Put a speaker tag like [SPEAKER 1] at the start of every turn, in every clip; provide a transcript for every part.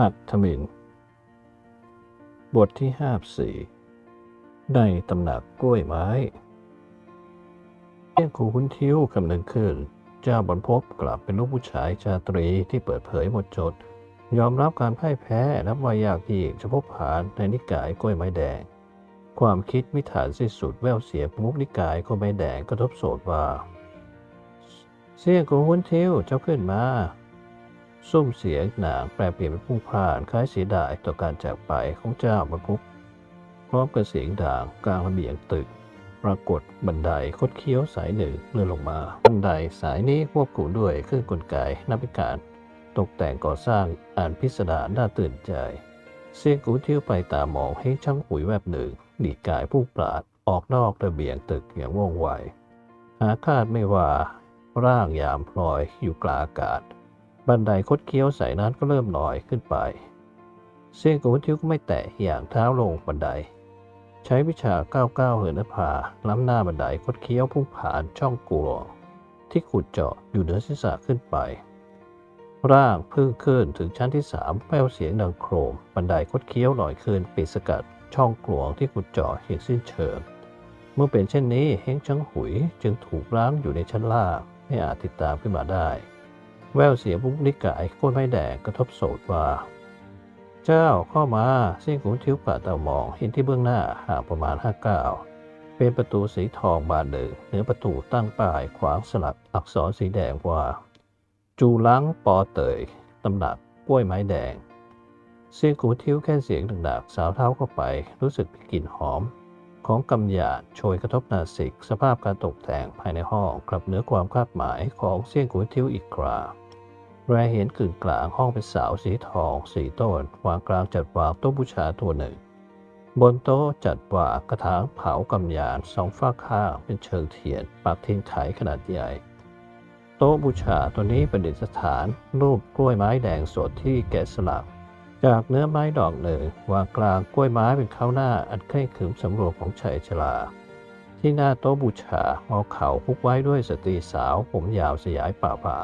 [SPEAKER 1] อัตมิน บทที่ห้าสี่ในตำหนักกล้วยไม้เที่ยงคูคุณทิวคำนึงขึ้น เจ้าบรรพบกลับเป็นลูกผู้ชายชาตรีที่เปิดเผยหมดจด ยอมรับการพ่ายแพ้นับว่ายากยิ่จะพบผ่านในนิกายกล้วยไม้แดง ความคิดมิฐานสิ้นสุดแววเสียงมุกนิกายกล้วยไม้แดงกระทบโสดว่า เสียงของคุณทิวเจ้าขึ้นมา ซุ้มเสียงหนางแปลเปลี่ยนเป็นพุ่งพลานคล้ายเสียดายต่อการจากไปของเจ้าบรรพบพร้อมกับเสียงด่างกลางระเบียงตึก ปรากฏบันไดคดเคี้ยวสายหนึ่งเลื่อนลงมา บันไดสายนี้ควบคุมด้วยเครื่องกลไกนับเป็นการ ตกแต่งก่อสร้างอ่านพิสดารน่าตื่นใจเสียงกูเที่ยวไปตามมองให้ช่างหุยแวบหนึ่งหลีกกายผู้ปราดออกนอกระเบียงตึกอย่างว่องไวหาคาดไม่ว่า ร่างยามพลอยอยู่กลางอากาศ บันไดคดเคี้ยวใส่นั้นก็เริ่มลอยขึ้นไป เสียงของทิวก็ไม่แตะอย่างเท้าลงบันได ใช้วิชาก้าวก้าวเหินผาล้ำหน้าบันไดคดเคี้ยวพุ่งผ่านช่องกลัวที่ขุดเจาะอยู่เหนือศีรษะขึ้นไป ร่างพึ่งขึ้นถึงชั้นที่สามแป้วเสียงดังโครม บันไดคดเคี้ยวลอยขึ้นปิดสกัดช่องกลวงที่ขุดเจาะอย่างสิ้นเชิง เมื่อเป็นเช่นนี้เฮงชังหุยจึงถูกล้างอยู่ในชั้นล่างไม่อาจติดตามขึ้นมาได้ แววเสียบุกนิกายโค้นไม้แดงกระทบโสดว่า เจ้าเข้ามาเส้นขุนทิวป่าเต่ามองเห็นที่เบื้องหน้าห่างประมาณห้าก้าวเป็นประตูสีทองบานหนึ่งเหนือประตูตั้งป้ายขวางสลักอักษรสีแดงว่า จูลังปอเตยตำหนักกล้วยไม้แดงเสียงขุนทิวแค่เสียงดังๆสาวเท้าเข้าไป รู้สึกกลิ่นหอม ของกำยานโชยกระทบนาสิก สภาพการตกแต่งภายในห้องกลับเหนือความคาดหมายของเสียงกุนทิวอีกครา แรเห็นกึ่งกลางห้องเป็นเสาสีทองสีต้นวางกลางจัดวางโต๊ะบูชาตัวหนึ่ง บนโต๊ะจัดวางกระถางเผากำยานสองฝ้าข้างเป็นเชิงเทียนปักเทียนไขขนาดใหญ่ โต๊ะบูชาตัวนี้ประดิษฐาน รูปกล้วยไม้แดงสดที่แกะสลัก จากเนื้อไม้ดอกหนึ่งวางกลางกล้วยไม้เป็นข้าวหน้าอันเคร่งขรึมสำรวมของชายชราที่หน้าโต๊ะบูชาเอาเข่าพุกไว้ด้วยสตรีสาวผมยาวสยายป่าป่า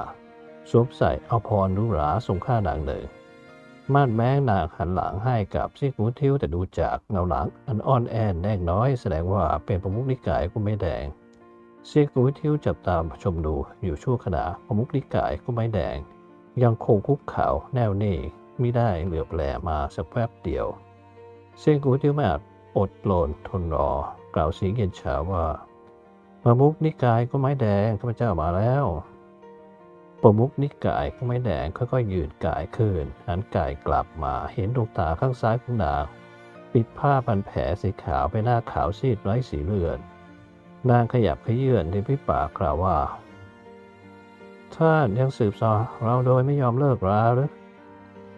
[SPEAKER 1] สวมใส่เอาพรหรูหราทรงค่านางหนึ่งม่านแม้งนางหันหลังให้กับซี่หูทิวแต่ดูจากเงาหลังอันอ่อนแอแน่งน้อย แสดงว่าเป็นประมุขนิกายก็ไม่แดงเซี่หูทิวจับตามชมดูอยู่ชั่วขณะประมุขนิกายก็ไม่แดง ยังคงคุกเข่าแน่วนิ่งไม่ได้เหลือบแลมาสักแป๊บเดียวเซียงกูทิวไม่อาจอดโลนทนรอกล่าวเสียงเย็นชาว่าประมุกนิกายก็ไม้แดงข้าพเจ้ามาแล้ว ประมุกนิกายก็ไม้แดงค่อยๆยืนกายขึ้นหันกายกลับมาเห็นดวงตาข้างซ้ายของนางปิดผ้าพันแผลสีขาวไปหน้าขาวซีดไร้สีเลือดนางขยับขยื่นที่พิปากกล่าวว่าท่านยังสืบสอเราโดยไม่ยอมเลิกราหรือ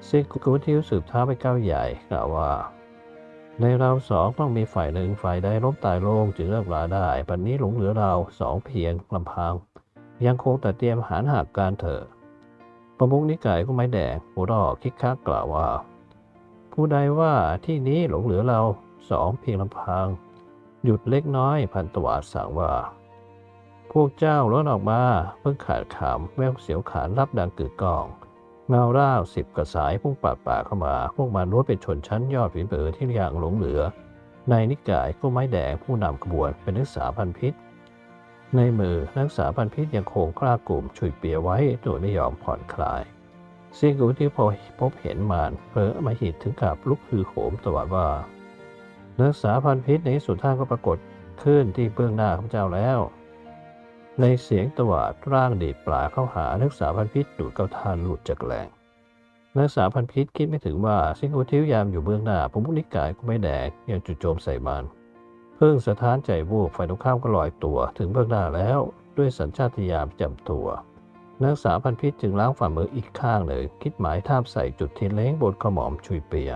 [SPEAKER 1] ซิกกูทิวสืบเท้าไปก้าวใหญ่กล่าวว่า ในเราสองต้องมีฝ่ายหนึ่งฝ่ายใดล้มตายลงจึงเลิกลาได้ปัจนนี้หลงเหลือเราสองเพียงลำพัง ยังคงแต่เตรียมหารหักการเถอะประมุกนิกายก็ไม่แดงหัวรอคิกคักกล่าวว่า ผู้ใดว่าที่นี้หลงเหลือเราสองเพียงลำพัง หยุดเล็กน้อยพันตวาดสั่งว่า พวกเจ้าล้นออกมาเพิ่งขาดขามแววเสียวขานรับดังกึกก้องเงาร่าวสิบกระสายพุ่งปาดป่าเข้ามา พวกมันล้วนเป็นชนชั้นยอดฝีมือที่ย่างหลงเหลือ ในนิกายก็ไม้แดงผู้นำขบวนเป็นนักศึกษาพันพิษ ในมือนักศึกษาพันพิษยังคงกล้ากลุ่มช่วยเปียไว้โดยไม่ยอมผ่อนคลาย เสียงกูที่พอพบเห็นมานเพลอมาหิดถึงกับลุกฮือโหมตวัดว่า นักศึกษาพันพิษในที่สุดท่านก็ปรากฏขึ้นที่เบื้องหน้าของเจ้าแล้ว ในเสียงตวาดร่างดีดปลาเข้าหานักศึกษาพันพิษดูดเกาทานหลุดจากแหลงนักศึกษาพันพิษคิดไม่ถึงว่าสิงโกทิวยามอยู่เบื้องหน้าผมมุนิกายก็ไม่แดกยังจุดโจมใส่มัน เพิ่งสะท้านใจวูบฝ่ายตรงข้ามก็ลอยตัว ถึงเบื้องหน้าแล้วด้วยสัญชาตญาณจำตัว นักษาพันพิษจึงล้างฝ่ามืออีกข้างเลยคิดหมายทาบใส่จุดทียนเล้งบนขมอมชุยเปีย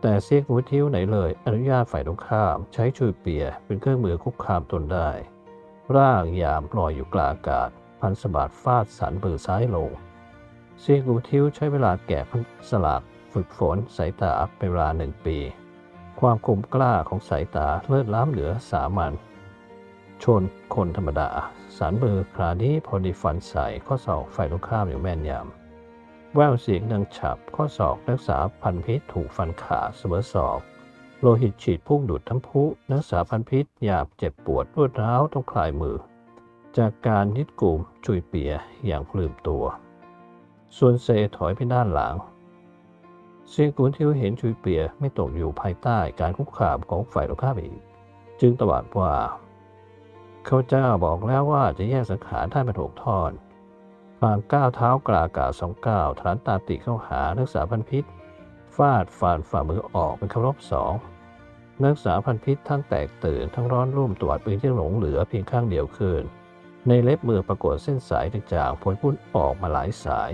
[SPEAKER 1] แต่เสียกหูทิวไหนเลย อนุญาตฝ่ายตรงข้ามใช้ชุยเปียเป็นเครื่องมือคุกคามตนได้ ร่างยามลอยอยู่กลางอากาศ พันสบัดฟาดสันมือซ้ายลงเซียกูทิวใช้เวลาแกะพันสลักฝึกฝนสายตาเป็นเวลาหนึ่งปี ความคมกล้าของสายตาเลิศล้ำเหลือสามัญชนคนธรรมดาสันมือครานี้พอดีฟันใส่ข้อศอกฝ่ายตรงข้ามอย่างแม่นยำแววเสียงดังฉับข้อศอกนักษาพันพิษถูกฟันขาเสมอศอก โลหิตฉีดพุ่งดูดทั้งพุนักษาพันพิษหยาบเจ็บปวดรวดร้าวต้องคลายมือ จากการยึดกลุ่มจุยเปียอย่างปลืมตัว ส่วนเซถอยไปด้านหลัง เซียงกุนที่เห็นชุยเปียไม่ตกอยู่ภายใต้การคุกคามของฝ่ายตรงข้ามอีก จึงตวาดว่าข้าเจ้าบอกแล้วว่าจะแยกสังขารท่านเป็นหกท่อนฟางก้าวเท้ากลากาสองก้าวฐานตาติเข้าหานักษาพันพิษฟาดฝ่านฝ่ามือออกเป็นคำรบสองนักษาพันพิษทั้งแตกตื่นทั้งร้อนรุ่มตรวจปืนที่หลงเหลือเพียงข้างเดียวคืนในเล็บมือปรากฏเส้นสายจางๆผลพุ่นออกมาหลายสาย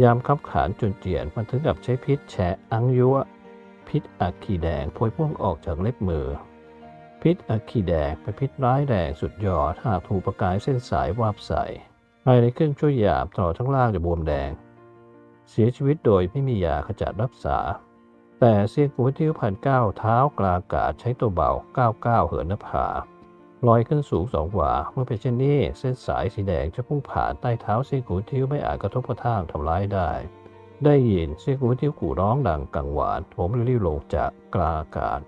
[SPEAKER 1] ยามคับขานจนเจียนมันถึงกับใช้พิษแฉะอังยัวพิษอักขีแดงพวยพุ่งออกจากเล็บมือ พิษอักขีแดงเป็นพิษร้ายแรงสุดยอดหากถูกประกายเส้นสายวาบใสภายในเครื่องช่วยหยาบตลอทั้งล่างจะบวมแดง เสียชีวิตโดยไม่มียาขจัดรักษา แต่เซียนกูที่พันเก้าเท้ากลาอากาศใช้ตัวเบาก้าวก้าวเหินน้าผา ลอยขึ้นสูงสองหวาเมื่อเป็นเช่นนี้ เส้นสายสีแดงจะพุ่งผ่านใต้เท้าเซียกูที่ไม่อาจกระทบกระทั่งทำร้ายได้ ได้ยินเซียกูที่กูร้องดังกังวาน ผมรีบลงจากกลาอากาศ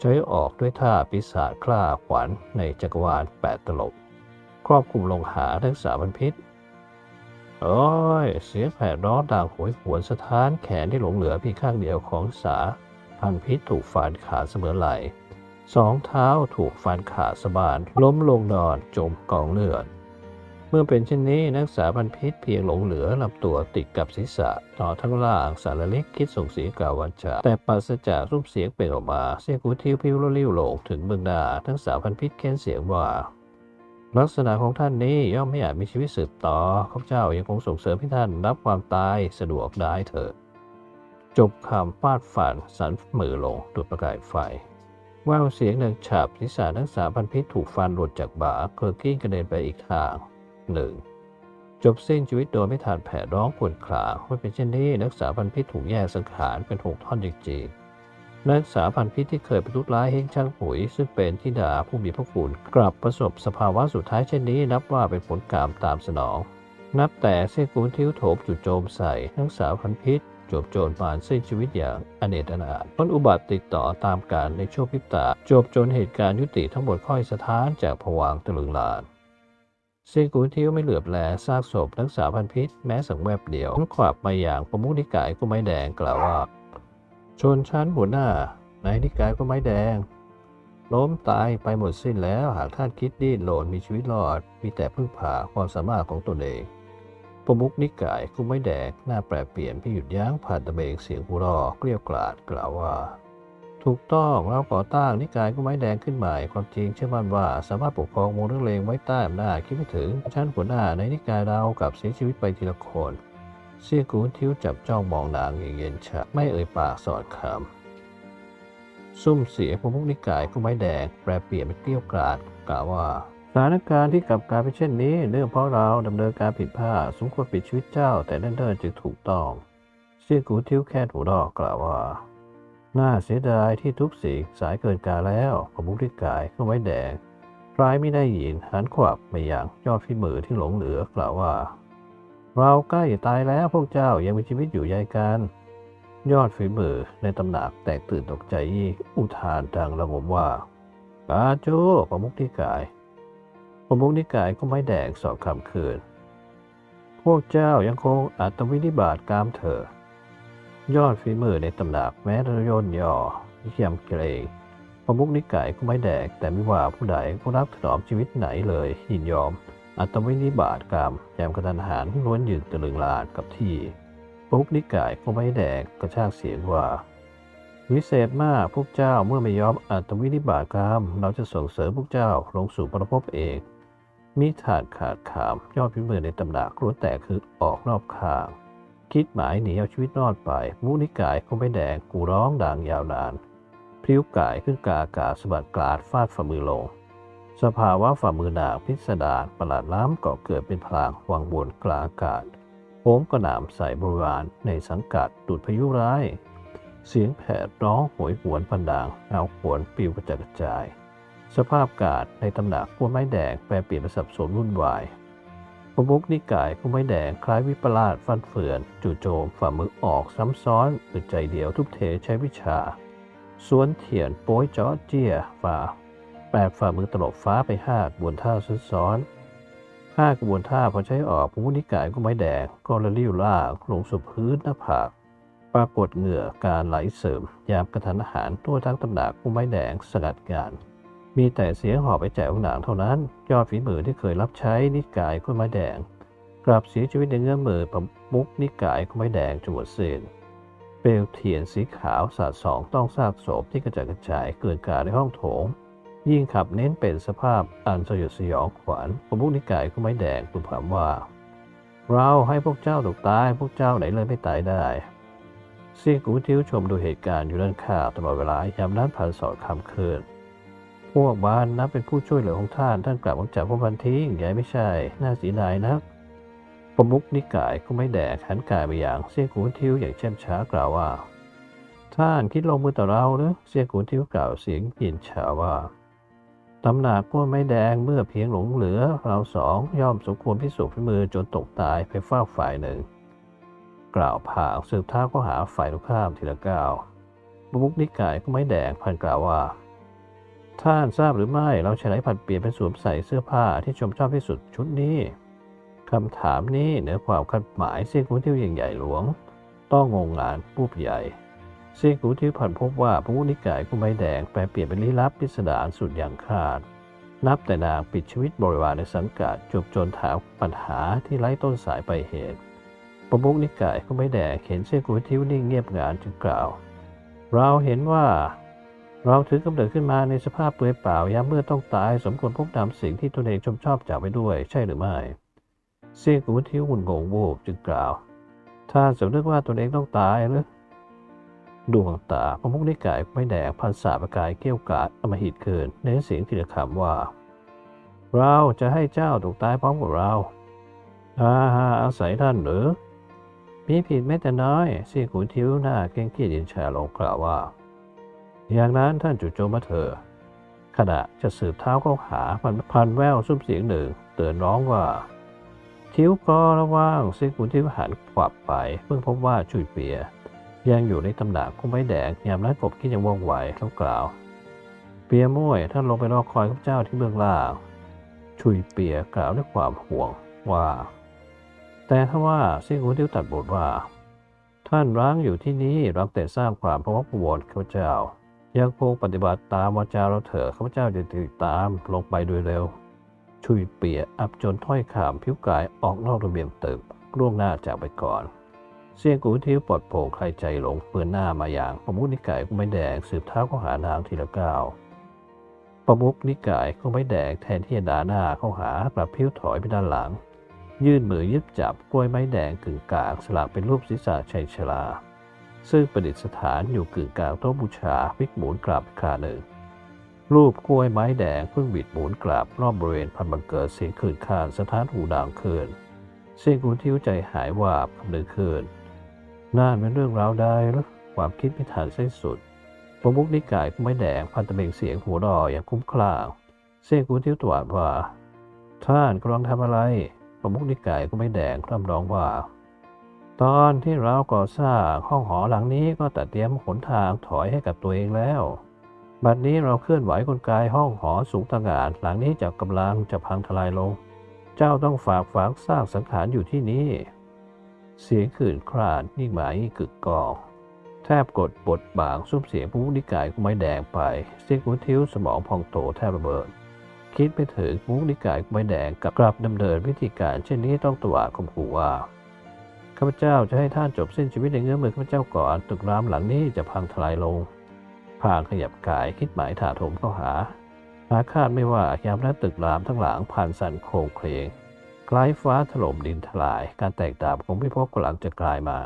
[SPEAKER 1] ใช้ออกด้วยท่าปีศาจคล้าขวัญในจักรวาลแปดตลบ ครอบคลุมลงหาทั้งสามพันพิษโอ้ย เสียงแผดร้องดังโหยหวนสะท้านแขนที่หลงเหลือเพียงข้างเดียวของสาพันพิษถูกฟันขาดเสมอไหล สองเท้าถูกฟันขาดสะบานล้มลงนอนจมกองเลือด เมื่อเป็นเช่นนี้นักษาพันพิษเพียงหลงเหลือลำตัวติดกับศีรษะต่อทั้งล่างสารเล็กคิดส่งเสียงกล่าววันจาแต่ปราศจากรูปเสียงเป็นออกมา เสียงกูทิวพิวลิ้วโลงถึงเบื้องหน้าทั้งสาพันพิษเค้นเสียงว่าลักษณะของท่านนี้ย่อมไม่อาจมีชีวิตสืบต่อ ข้าพเจ้ายังคงส่งเสริมให้ท่านรับความตายสะดวกได้เถิด จบคำฟาดฝันสันมือลงดุดประกายไฟ ว่าวเสียงดังฉาบศีรษะทั้งสามพันพิษถูกฟันหลุดจากบ่าเคลอกิ้งกระเด็นไปอีกทางหนึ่งจบสิ้นชีวิตโดยไม่ทันแผลร้องควญครางไม่เป็นเช่นนี้นักษาพันพิษถูกแยกสังขารเป็นหกท่อนจริงๆนักษาพันพิษที่เคยเป็นทุร้ายเฮงช่างปุ๋ยซึ่งเป็นที่ดาผู้มีพระคุณกลับประสบสภาวะสุดท้ายเช่นนี้ นับว่าเป็นผลกรรมตามสนอง นับแต่เส้นกูนทิ้วโถมจู่โจมใส่นักษาพันพิษ จบโจรผ่านสิ้นชีวิตอย่างอเนจอนาถต้นอุบัติติดต่อตามการในช่วงพิบตา จบจนเหตุการณ์ยุติทั้งหมดค่อยสถานจากผวางตะลึงลานเซียงกูนทิวไม่เหลือบแลซากศพนักษาพันพิษแม้สังแวบเดียวทั้งขวับมาอย่างประมุขนิกายก็ไม้แดงกล่าวว่า ชนชั้นหัวหน้าในนิกายก็ไม้แดง ล้มตายไปหมดสิ้นแล้วหากท่านคิดดิ้นโหลนมีชีวิตรอด มีแต่พึ่งพาความสามารถของตนเอง ประมุขนิกายก็ไม่แดกหน้าแปรเปลี่ยนพี่หยุดยั้งผ่านตะเบงเสียงหัวรอเกลียวกราดกล่าวว่า ถูกต้องเราก่อตั้งนิกายก็ไม้แดงขึ้นใหม่ความจริงเชื่อมั่นว่าสามารถปกครองวงนักเลงไว้ใต้อำนาจคิดไม่ถึงชั้นหัวหน้าในนิกายเรากับเสียชีวิตไปทีละคนเสียกูนทิ้วจับจ้องมองนางอย่างเย็นชาไม่เอ่ยปากสอดคำซุ่มเสียงประมุขนิกายก็ไม้แดงแปรเปลี่ยนเป็นเกลี้ยวกราดกล่าวว่า สถานการณ์ที่กลับกลายเป็นเช่นนี้เนื่องเพราะเราดำเนินการผิดพลาดสมควรปิดชีวิตเจ้า แต่นั่นเดินจึงถูกต้องเสียกูทิ้วแค่หูดอกกล่าวว่า น่าเสียดายที่ทุกสิ่งสายเกินกาแล้วปมุขนิกายก็ไม้แดงร้ายไม่ได้ยินหันขวับไปอย่างยอดฝีมือที่หลงเหลือกล่าวว่า เราใกล้ตายแล้วพวกเจ้ายังมีชีวิตอยู่ใยกัน ยอดฝีมือในตำหนักแตกตื่นตกใจยิ่งอุทานดังระงมว่า กาโจประมุขนิกาย ประมุขนิกายก็ไม่แดงสอบคำคืน พวกเจ้ายังคงอัตวินิบาตกามเถอยอดฝีมือในตำหนักแม้ระยนย่อเยี่ยมเกรงประมุขนิกายก็ไม่แดกแต่ไม่ว่าผู้ใดผู้รับถนอมชีวิตไหนเลยยินยอม อัตวินิบาตกรรมแยมกระทันหันล้วนยืนตะลึงลานกับที่ปุ๊กนิกายก็ไม่แดกกระชากเสียงว่าวิเศษมากพวกเจ้าเมื่อไม่ยอมอัตวินิบาตกรรม เราจะส่งเสริมพวกเจ้าลงสู่ประพบเอง มีถาดขาดขามยอดพิมือในตำหนักล้วนแต่คือออกนอกคาง คิดหมายหนีเอาชีวิตรอดไป มุนิกายก็ไม่แดงกูร้องดังยาวนาน พริ้วกายขึ้นกาอากาศสะบัดกลาดฟาดฝ่ามือลง สภาวะฝ่ามือนางพิสดารประหลาดล้ำก่อเกิดเป็นพลางวังบนกลางอากาศโผมกระหน่ำใส่บริวารในสังกัดดูดพายุร้าย เสียงแผดร้องโหยหวนพันดังเอาขวนปิวกระจัดกระจาย สภาพอากาศในตำหนักพวกไม้แดงแปรเปลี่ยนเป็นสับสนวุ่นวายประมุกนิกายก็ไม่แดงคล้ายวิปลาสฟันเฟือน จู่โจมฝ่ามือออกซ้ำซ้อนอึดใจเดียวทุบเทใช้วิชา สวนเถียนโป้ยจอเจียฝ่าแปดฝ่ามือตลบฟ้าไปห้ากบวนท่าซ้อนห้ากบวนท่าพอใช้ออกประมุกนิกายก็ไม่แดงก็ระลิ้วล่าลงสู่พื้นหน้าผากปรากฏเหงื่อการไหลเสริม ยามกระทันอาหารทั่วทั้งตำหนักกุ้ไม้แดงสกัดการ มีแต่เสียงหอบไปแจกหนางเท่านั้น ยอดฝีมือที่เคยรับใช้นิกายกุ้ไม้แดง กลับเสียชีวิตในเงื้อมมือประมุกนิกายกุ้ไม้แดงจนหมดสิ้นเปลวเทียนสีขาวสาดสองต้องซากศพที่กระจัดกระจายเกลื่อนกาในห้องโถง ยิ่งขับเน้นเป็นสภาพอันสยดสยองขวัญประมุกนิกายกุ้ไม้แดงคุณถามว่า เราให้พวกเจ้าตกตายพวกเจ้าไหนเลยไม่ตายได้เสียงกูทิวชมดูเหตุการณ์อยู่ด้านข้างตลอดเวลา ยามนั้นผ่านสอดคำคืน พวกบ้านนับเป็นผู้ช่วยเหลือของท่าน ท่านกลับมาจากพวกพันทิ้งใหญ่ไม่ใช่ น่าเสียดายนักประมุกนิกายก็ไม่แดกหันกายไปอย่างเสียงกูทิวอย่างเช่มช้ากล่าวว่า ท่านคิดลงมือต่อเราหรือเสียงกูทิวกล่าวเสียงเย็นชาว่าตำหนักพวกไม่แดงเมื่อเพียงหลงเหลือ เราสองย่อมสมควรพิสูจน์ฝีมือจนตกตายไปเฝ้าฝ่ายหนึ่ง กล่าวผ่าสืบท้าก็หาฝ่ายตรงข้ามทีละก้าวประมุกนิกายก็ไม่แดงพันกล่าวว่า ท่านทราบหรือไม่เราใช้ไหนผัดเปลี่ยนเป็นสวมใส่เสื้อผ้าที่ชมชอบที่สุดชุดนี้คำถามนี้เหนือความคาดหมายเสียกูทิวอย่างใหญ่หลวง ต้องงงงานปุ๊บใหญ่เสียกูทิวผ่านพบว่าพระมุนิกายกุไม่แดงแปลเปลี่ยนเป็นลี้ลับพิสดารสุดอย่างคาด นับแต่นางปิดชีวิตบริวารในสังกัดจบจนถามปัญหาที่ไร้ต้นสายไปเหตุประมุกนิกายก็ไม่แดกเห็นเสียกูทิวนิ่งเงียบงานจึงกล่าว เราเห็นว่า เราถือกำเนิดขึ้นมาในสภาพเปลือยเปล่ายามเมื่อต้องตาย สมควรพบนำสิ่งที่ตนเองชมชอบจากไปด้วย ใช่หรือไม่เสียกูทิวหุ่นงงโวบจึงกล่าวถ้านสำนึกว่าตนเองต้องตายหรือดวงตาประมุกนิกายไม่แดกพันสาประกายเกี้ยวกาดอมหิตเกินเน้นเสียงทีละคำว่า เราจะให้เจ้าถูกตายพร้อมกับเราอาฮาอาศัยท่านหรือมีผิดแม้แต่น้อยเสียงขุนทิวหน้าเก่งเกียจยินแฉลงกล่าวว่า อย่างนั้นท่านจู่โจมมาเถอขณะจะสืบเท้าเข้าหาพันพันแววซุ้มเสียงหนึ่ง เตือนร้องว่า ทิวก็ระว่างเสียงขุนทิวหันขวับไป เพิ่งพบว่าชุยเปีย ยังอยู่ในตำหนักกุ้งไม้แดงยามนั้นกบคิดยังว่องไวแล้วกล่าว เปียม่วยท่านลงไปรอคอยข้าเจ้าที่เบื้องล่างชุยเปียกล่าวด้วยความห่วงว่า แต่ถ้าว่าซี่ยงหูทิวตัดบทว่า ท่านร้างอยู่ที่นี่รังแต่สร้างความพะวกวนข้าเจ้า ยังคงปฏิบัติตามวาจาเราเถอะข้าพเจ้าจะติดตามลงไปโดยเร็ว ชุยเปียอับจนถ้อยคำผิวกายออกนอกระเบียงตึกล่วงหน้าจากไปก่อน เสียงกูทิวปลอดโปร่งใครใจหลงเปือนหน้ามาอย่างประมุขนิกายก็ไม่แดงสืบเท้าก็หานางทีละก้าวประมุขนิกายก็ไม่แดงแทนที่จะด่าหน้าเข้าหากลับพิ้วถอยไปด้านหลัง ยื่นมือยึดจับกล้วยไม้แดงกึ่งกลางสลักเป็นรูปศีรษะชัยชรา ซึ่งประดิษฐานอยู่กึ่งกลางโต๊ะบูชาพลิกหมุนกลับขาหนึ่ง รูปกล้วยไม้แดงเพิ่งบิดหมุนกลับรอบบริเวณพันบังเกิดเสียงคืนคานสถานหูดังคืนเสียงกุนทิวใจหายวาบคำนึงคืนน่านเป็นเรื่องราวใดหรือความคิดไม่ทันสิ้นสุดประมุกนิกายก็ไม่แดงพันตะเบงเสียงหัวรออย่างคุ้มคลางเสียงกุนทิวตวาดว่าท่านกำลังทำอะไรประมุกนิกายก็ไม่แดงคร่ำร้องว่า ตอนที่เราก่อสร้างห้องหอหลังนี้ก็ตัดเตรียมหนทางถอยให้กับตัวเองแล้ว บัดนี้เราเคลื่อนไหวกลไกห้องหอสูงต่างานหลังนี้จะกำลังจะพังทลายลง เจ้าต้องฝากฝังสร้างสังขารอยู่ที่นี่ เสียงขื่นครานนิ่งหมายกึกกอง แทบกดบทบางซุ้มเสียงผู้นิกายก็ไม่แดงไปเสียงหัวทิวสมองพองโตแทบระเบิด คิดไปถึงผู้นิกายก็ไม่แดงกับกลับดำเนินวิธีการเช่นนี้ต้องตวาดคมขู่ว่า ข้าพเจ้าจะให้ท่านจบสิ้นชีวิตในเงื้อมือข้าพเจ้าก่อนตึกรามหลังนี้จะพังทลายลงพางขยับกายคิดหมายถาโถมเข้าหาหาคาดไม่ว่ายามนั้นตึกรามทั้งหลังผ่านสั่นโครงเคลงคล้ายฟ้าถล่มดินทลาย การแตกดาบของพิภพกำลังจะกลายมา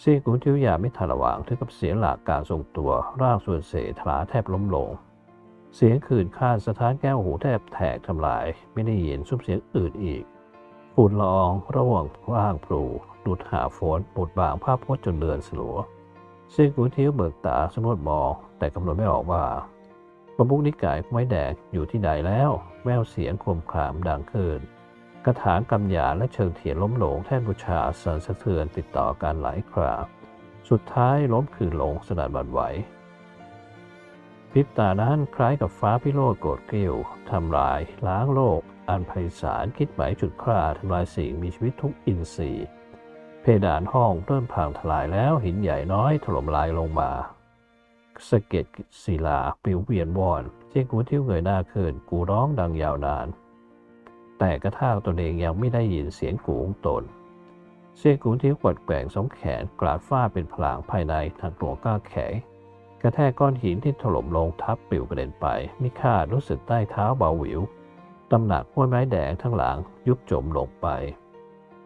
[SPEAKER 1] เสียงกุนทิวยาไม่ทันระวังถึงกับเสียหลักการทรงตัวร่างส่วนเสทลาแทบล้มลง เสียงขื่นคานสถานแก้วหูแทบแตกทำลาย ไม่ได้ยินซุ้มเสียงอื่นอีก ฝุ่นละอองระหว่างร่างปลูดูดหาฝนบดบางภาพพจน์จนเลือนสลัวเสียงกุทิวเบิกตาสำรวจมองแต่กำหนดไม่ออกว่าประมุกนิกายไม้แดงอยู่ที่ใดแล้ว แววเสียงคมขามดังขึ้นกระถางกำหยาและเชิงเทียนล้มหลงแท่นบูชาสั่นสะเทือนติดต่อกันหลายคราสุดท้ายล้มคืนลงสนั่นหวั่นไหว พริบตานั้นคล้ายกับฟ้าพิโรธโกรธเกลียวทำลาย ล้างโลก อันไพศาลคิดหมายจุดคราทำลายสิ่งมีชีวิตทุกอินทรีย์ เพดานห้องเริ่มพังทลายแล้วหินใหญ่น้อยถล่มลายลงมาสะเก็ดศิลาปิวเวียนวอนเจ้ากูทิ้วเงยหน้าขึ้นกูร้องดังยาวนาน แต่กระทั่งตนเองยังไม่ได้ยินเสียงกูของตนเสียงกูทิ้วกวัดแกว่งสองแขนกราดฟ้าเป็นพลางภายในทางตัวก้าแข็ง กระแทกก้อนหินที่ถล่มลงทับปลิวกระเด็นไป มิค่ารู้สึกใต้เท้าเบาหวิว ตำหนักห้วยไม้แดงทั้งหลังยุบจมลงไป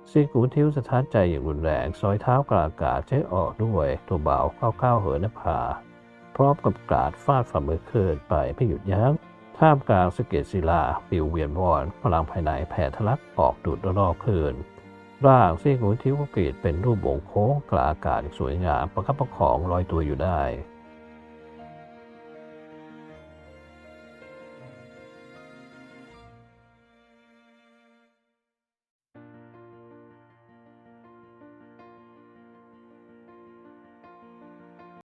[SPEAKER 1] เสียงกูทิ้วสะท้านใจอย่างรุนแรงซอยเท้ากลางอากาศใช้ออกด้วยตัวเบาก้าๆเหินผาพร้อมกับกาดฟาดฝ่ามือเคินไปไม่หยุดยั้งท่ามกลางสะเก็ดศิลาปิวเวียนวอนพลังภายในแผ่ทะลักออกดูดรอบคืนร่างเส้นหูทิวกรีดเป็นรูปวงโค้งกลางอากาศสวยงามประคับประคองลอยตัวอยู่ได้